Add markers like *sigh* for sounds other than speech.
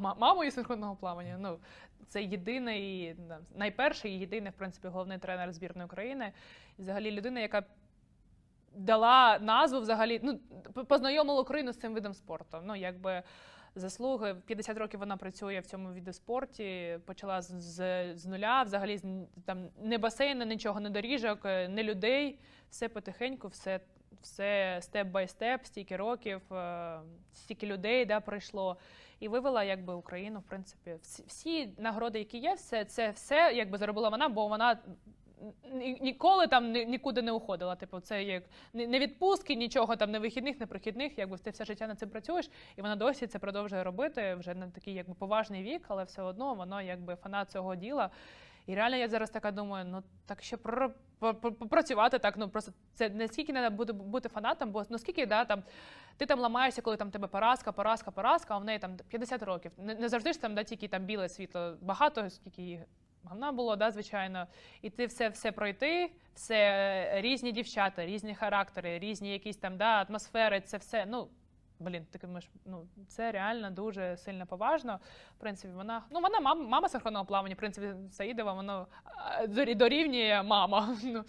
ма- мамою синхронного плавання. Ну, це єдиний, найперший і єдиний, в принципі, головний тренер збірної України. І взагалі людина, яка дала назву взагалі, ну, познайомила Україну з цим видом спорту. Ну, якби заслуги. 50 років вона працює в цьому віді спорті, почала з, з, з нуля, взагалі там не басейну, нічого, не доріжок, е, не людей. Все потихеньку, все, все степ бай степ, стільки років, е, стільки людей да, пройшло. І вивела якби Україну, в принципі, всі, нагороди, які є, все це все якби заробила вона, бо вона ніколи там нікуди не уходила. Типу, це як не відпустки, нічого там, не вихідних, не прохідних. Якби ти все життя над цим працюєш, і вона досі це продовжує робити вже на такий якби поважний вік, але все одно воно якби фанат цього діла. І реально я зараз така думаю, ну так ще про, попрацювати так. Ну просто це наскільки треба бути, бути фанатом, бо наскільки да, там ти там ламаєшся, коли там тебе поразка, поразка, поразка, а в неї там 50 років. Не, не завжди ж там да, тільки там біле світло. Багато скільки її говна було, да, звичайно. І ти все, все пройти, все е, різні дівчата, різні характери, різні якісь там да, атмосфери, це все. Ну, блін, ти думаєш, ну це реально дуже сильно поважно. В принципі, вона ну вона мама, мама синхронного плавання. В принципі, Саїдова, воно дорівнює мама. *laughs* Ну,